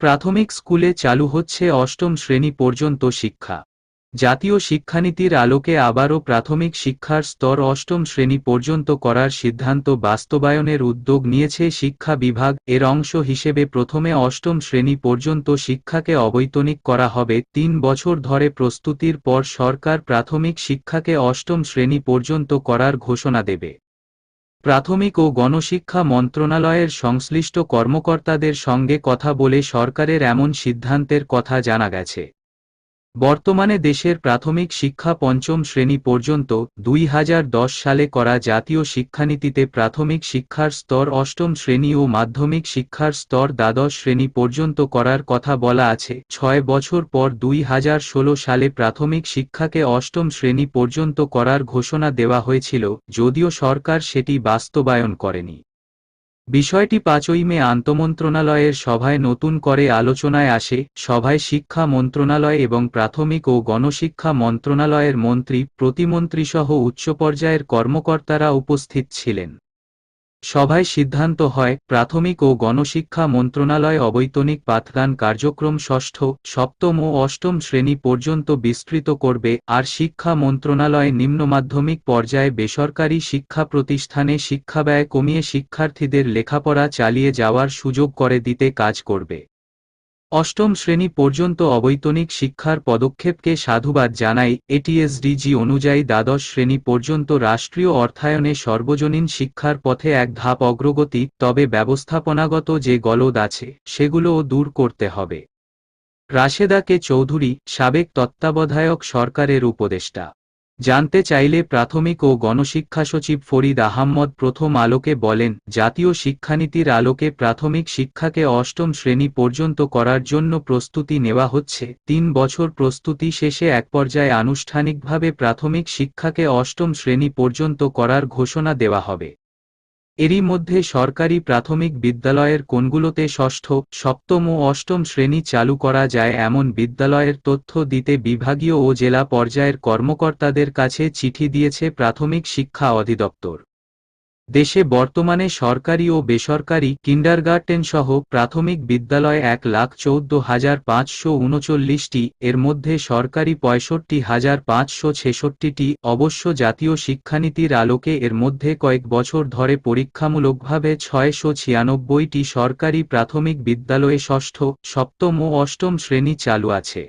প্রাথমিক স্কুলে চালু হচ্ছে অষ্টম শ্রেণি পর্যন্ত শিক্ষা। জাতীয় শিক্ষানীতির আলোকে আবারও প্রাথমিক শিক্ষার স্তর অষ্টম শ্রেণি পর্যন্ত করার সিদ্ধান্ত বাস্তবায়নের উদ্যোগ নিয়েছে শিক্ষা বিভাগ। এর অংশ হিসেবে প্রথমে অষ্টম শ্রেণি পর্যন্ত শিক্ষাকে অবৈতনিক করা হবে। তিন বছর ধরে প্রস্তুতির পর সরকার প্রাথমিক শিক্ষাকে অষ্টম শ্রেণি পর্যন্ত করার ঘোষণা দেবে। প্রাথমিক ও গণশিক্ষা মন্ত্রণালয়ের সংশ্লিষ্ট কর্মকর্তাদের সঙ্গে কথা বলে সরকারের এমন সিদ্ধান্তের কথা জানা গেছে। বর্তমানে দেশের প্রাথমিক শিক্ষা পঞ্চম শ্রেণি পর্যন্ত দুই হাজার দশ সালে করা জাতীয় শিক্ষানীতিতে প্রাথমিক শিক্ষার স্তর অষ্টম শ্রেণি ও মাধ্যমিক শিক্ষার স্তর দ্বাদশ শ্রেণি পর্যন্ত করার কথা বলা আছে। ছয় বছর পর দুই হাজার ষোলো সালে প্রাথমিক শিক্ষাকে অষ্টম শ্রেণি পর্যন্ত করার ঘোষণা দেওয়া হয়েছিল, যদিও সরকার সেটি বাস্তবায়ন করেনি। বিষয়টি পাঁচই মে আন্তমন্ত্রণালয়ের সভায় নতুন করে আলোচনায় আসে। সভায় শিক্ষা মন্ত্রণালয় এবং প্রাথমিক ও গণশিক্ষা মন্ত্রণালয়ের মন্ত্রী, প্রতিমন্ত্রীসহ উচ্চ পর্যায়ের কর্মকর্তারা উপস্থিত ছিলেন। সভায় সিদ্ধান্ত হয়, প্রাথমিক ও গণশিক্ষা মন্ত্রণালয় অবৈতনিক পাঠদান কার্যক্রম ষষ্ঠ, সপ্তম ও অষ্টম শ্রেণি পর্যন্ত বিস্তৃত করবে, আর শিক্ষা মন্ত্রণালয় নিম্ন মাধ্যমিক পর্যায়ে বেসরকারি শিক্ষা প্রতিষ্ঠানে শিক্ষা ব্যয় কমিয়ে শিক্ষার্থীদের লেখাপড়া চালিয়ে যাওয়ার সুযোগ করে দিতে কাজ করবে। অষ্টম শ্রেণি পর্যন্ত অবৈতনিক শিক্ষার পদক্ষেপকে সাধুবাদ জানাই এটিএসডিজি অনুযায়ী দ্বাদশ শ্রেণি পর্যন্ত রাষ্ট্রীয় অর্থায়নে সর্বজনীন শিক্ষার পথে এক ধাপ অগ্রগতি, তবে ব্যবস্থাপনাগত যে গলদ আছে, সেগুলোও দূর করতে হবে। রাশেদা কে চৌধুরী, সাবেক তত্ত্বাবধায়ক সরকারের উপদেষ্টা। জানতে চাইলে প্রাথমিক ও গণশিক্ষা সচিব ফরিদ আহম্মদ প্রথম আলোকে বলেন, জাতীয় শিক্ষানীতির আলোকে প্রাথমিক শিক্ষাকে অষ্টম শ্রেণি পর্যন্ত করার জন্য প্রস্তুতি নেওয়া হচ্ছে। তিন বছর প্রস্তুতি শেষে এক পর্যায়ে আনুষ্ঠানিকভাবে প্রাথমিক শিক্ষাকে অষ্টম শ্রেণি পর্যন্ত করার ঘোষণা দেওয়া হবে। এরই মধ্যে সরকারি প্রাথমিক বিদ্যালয়ের কোনগুলোতে ষষ্ঠ, সপ্তম ও অষ্টম শ্রেণি চালু করা যায় এমন বিদ্যালয়ের তথ্য দিতে বিভাগীয় ও জেলা পর্যায়ের কর্মকর্তাদের কাছে চিঠি দিয়েছে প্রাথমিক শিক্ষা অধিদপ্তর। দেশে বর্তমানে সরকারি ও বেসরকারি কিন্ডারগার্টেন সহ প্রাথমিক বিদ্যালয় এক লাখ চৌদ্দ হাজার পাঁচশো উনচল্লিশটি, এর মধ্যে সরকারি পঁয়ষট্টি হাজার পাঁচশো ছেষট্টিটি, অবশ্য জাতীয় শিক্ষানীতির আলোকে এর মধ্যে কয়েক বছর ধরে পরীক্ষামূলকভাবে ছয়শো ছিয়ানব্বইটি সরকারি প্রাথমিক বিদ্যালয়ে ষষ্ঠ, সপ্তম ও অষ্টম শ্রেণি চালু আছে।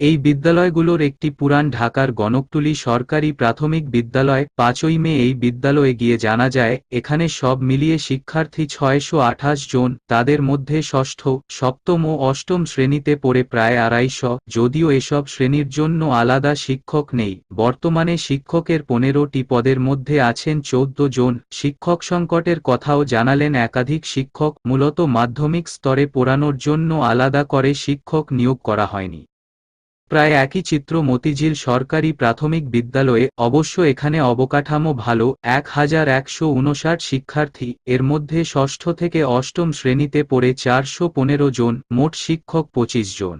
এই বিদ্যালয়গুলোর একটি পুরান ঢাকার গণকতুলি সরকারি প্রাথমিক বিদ্যালয়, পাঁচই মে এই বিদ্যালয়ে গিয়ে জানা যায়, এখানে সব মিলিয়ে শিক্ষার্থী ছয়শো আঠাশ জন, তাদের মধ্যে ষষ্ঠ, সপ্তম ও অষ্টম শ্রেণীতে পড়ে প্রায় আড়াইশ, যদিও এসব শ্রেণির জন্য আলাদা শিক্ষক নেই। বর্তমানে শিক্ষকের পনেরোটি পদের মধ্যে আছেন চৌদ্দ জন। শিক্ষক সংকটের কথাও জানালেন একাধিক শিক্ষক, মূলত মাধ্যমিক স্তরে পড়ানোর জন্য আলাদা করে শিক্ষক নিয়োগ করা হয়নি। প্রায় একই চিত্র মতিঝিল সরকারি প্রাথমিক বিদ্যালয়ে, অবশ্য এখানে অবকাঠামো ভালো এক হাজার একশো উনষাট শিক্ষার্থী, এর মধ্যে ষষ্ঠ থেকে অষ্টম শ্রেণীতে পড়ে চারশো পনেরো জন, মোট শিক্ষক পঁচিশ জন।